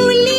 শিউলি